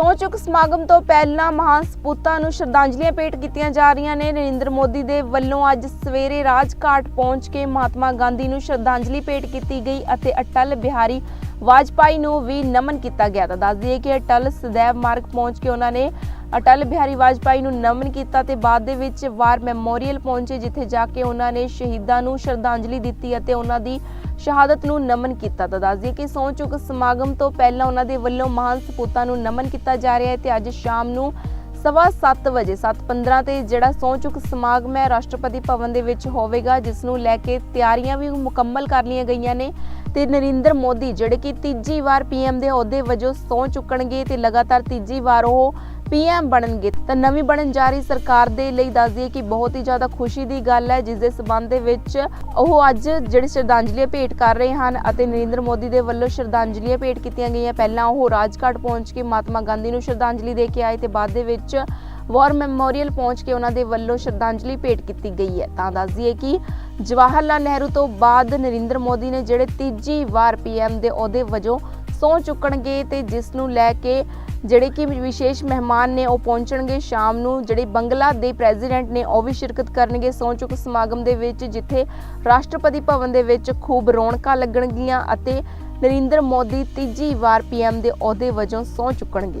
ਸਹੁੰ ਚੁੱਕ ਸਮਾਗਮ ਤੋਂ ਪਹਿਲਾਂ ਮਹਾਨ ਸਪੂਤਾਂ ਨੂੰ ਸ਼ਰਧਾਂਜਲੀਆਂ ਭੇਟ ਕੀਤੀਆਂ ਜਾ ਰਹੀਆਂ ਨੇ। ਨਰਿੰਦਰ ਮੋਦੀ ਦੇ ਵੱਲੋਂ ਅੱਜ ਸਵੇਰੇ ਰਾਜਘਾਟ ਪਹੁੰਚ ਕੇ ਮਹਾਤਮਾ ਗਾਂਧੀ ਨੂੰ ਸ਼ਰਧਾਂਜਲੀ ਭੇਟ ਕੀਤੀ ਗਈ ਅਤੇ ਅਟਲ ਬਿਹਾਰੀ ਵਾਜਪਾਈ ਨੂੰ ਵੀ ਨਮਨ ਕੀਤਾ ਗਿਆ। ਤਾਂ ਦੱਸ ਦਈਏ ਕਿ ਅਟਲ ਸਦੈਵ ਮਾਰਗ ਪਹੁੰਚ ਕੇ ਉਹਨਾਂ ਨੇ ਅਟਲ ਬਿਹਾਰੀ ਵਾਜਪਾਈ ਨੂੰ ਨਮਨ ਕੀਤਾ ਤੇ ਬਾਅਦ ਦੇ ਵਿੱਚ ਵਾਰ ਮੈਮੋਰੀਅਲ ਪਹੁੰਚੇ, ਜਿੱਥੇ ਜਾ ਕੇ ਉਹਨਾਂ ਨੇ ਸ਼ਹੀਦਾਂ ਨੂੰ ਸ਼ਰਧਾਂਜਲੀ ਦਿੱਤੀ ਅਤੇ ਉਹਨਾਂ ਦੀ ਸ਼ਹਾਦਤ ਨੂੰ ਨਮਨ ਕੀਤਾ। ਤਾਂ ਦੱਸ ਦਈਏ ਕਿ ਸਹੁੰ ਚੁੱਕ ਸਮਾਗਮ ਤੋਂ ਪਹਿਲਾਂ ਉਹਨਾਂ ਦੇ ਵੱਲੋਂ ਮਹਾਨ ਸਪੂਤਾਂ ਨੂੰ ਨਮਨ ਕੀਤਾ ਜਾ ਰਿਹਾ ਹੈ ਤੇ ਅੱਜ ਸ਼ਾਮ ਨੂੰ ਸਵਾ 7 ਵਜੇ 7:15 ਤੇ ਜਿਹੜਾ ਸਹੁੰ ਚੁੱਕ ਸਮਾਗਮ ਹੈ, ਰਾਸ਼ਟਰਪਤੀ ਭਵਨ ਦੇ ਵਿੱਚ ਹੋਵੇਗਾ, ਜਿਸ ਨੂੰ ਲੈ ਕੇ ਤਿਆਰੀਆਂ ਵੀ ਮੁਕੰਮਲ ਕਰ ਲਈਆਂ ਗਈਆਂ ਨੇ ਤੇ ਨਰਿੰਦਰ ਮੋਦੀ, ਜਿਹੜੇ ਕਿ ਤੀਜੀ ਵਾਰ ਪੀਐਮ ਦੇ ਅਹੁਦੇ ਵਜੋਂ ਸਹੁੰ ਚੁੱਕਣਗੇ ਤੇ ਲਗਾਤਾਰ ਤੀਜੀ ਵਾਰ ਉਹ ਪੀਐਮ ਬਣਨਗੇ, ਤਾਂ ਨਵੀਂ ਬਣਨ ਜਾ ਰਹੀ ਸਰਕਾਰ ਦੇ ਲਈ ਦੱਸ ਦਈਏ ਕਿ ਬਹੁਤ ਹੀ ਜ਼ਿਆਦਾ ਖੁਸ਼ੀ ਦੀ ਗੱਲ ਹੈ, ਜਿਸ ਦੇ ਸਬੰਧ ਦੇ ਵਿੱਚ ਉਹ ਅੱਜ ਜਿਹੜੀ ਸ਼ਰਧਾਂਜਲੀ ਭੇਟ ਕਰ ਰਹੇ ਹਨ ਅਤੇ ਨਰਿੰਦਰ ਮੋਦੀ ਦੇ ਵੱਲੋਂ ਸ਼ਰਧਾਂਜਲੀਆਂ ਭੇਟ ਕੀਤੀਆਂ ਗਈਆਂ। ਪਹਿਲਾਂ ਉਹ ਰਾਜਘਾਟ ਪਹੁੰਚ ਕੇ ਮਹਾਤਮਾ ਗਾਂਧੀ ਨੂੰ ਸ਼ਰਧਾਂਜਲੀ ਦੇ ਕੇ ਆਏ ਤੇ ਬਾਅਦ ਦੇ ਵਿੱਚ ਵਾਰ ਮੈਮੋਰੀਅਲ ਪਹੁੰਚ ਕੇ ਉਹਨਾਂ ਦੇ ਵੱਲੋਂ ਸ਼ਰਧਾਂਜਲੀ ਭੇਟ ਕੀਤੀ ਗਈ ਹੈ। ਤਾਂ ਦੱਸ ਦਈਏ ਕਿ ਜਵਾਹਰ ਲਾਲ ਨਹਿਰੂ ਤੋਂ ਬਾਅਦ ਨਰਿੰਦਰ ਮੋਦੀ ਨੇ ਜਿਹੜੇ ਤੀਜੀ ਵਾਰ ਪੀਐਮ ਦੇ ਅਹੁਦੇ ਵਜੋਂ ਸਹੁੰ ਚੁੱਕਣਗੇ ਤੇ ਜਿਸ ਨੂੰ ਲੈ ਕੇ ਜਿਹੜੇ ਕਿ ਵਿਸ਼ੇਸ਼ ਮਹਿਮਾਨ ਨੇ ਉਹ ਪਹੁੰਚਣਗੇ ਸ਼ਾਮ ਨੂੰ। ਜਿਹੜੇ ਬੰਗਲਾ ਦੇ ਪ੍ਰੈਜ਼ੀਡੈਂਟ ਨੇ ਉਹ ਵੀ ਸ਼ਿਰਕਤ ਕਰਨਗੇ ਸਹੁੰ ਚੁੱਕ ਸਮਾਗਮ ਦੇ ਵਿੱਚ, ਜਿੱਥੇ ਰਾਸ਼ਟਰਪਤੀ ਭਵਨ ਦੇ ਵਿੱਚ ਖੂਬ ਰੌਣਕਾਂ ਲੱਗਣਗੀਆਂ ਅਤੇ ਨਰਿੰਦਰ ਮੋਦੀ ਤੀਜੀ ਵਾਰ ਪੀਐਮ ਦੇ ਅਹੁਦੇ ਵਜੋਂ ਸਹੁੰ ਚੁੱਕਣਗੇ।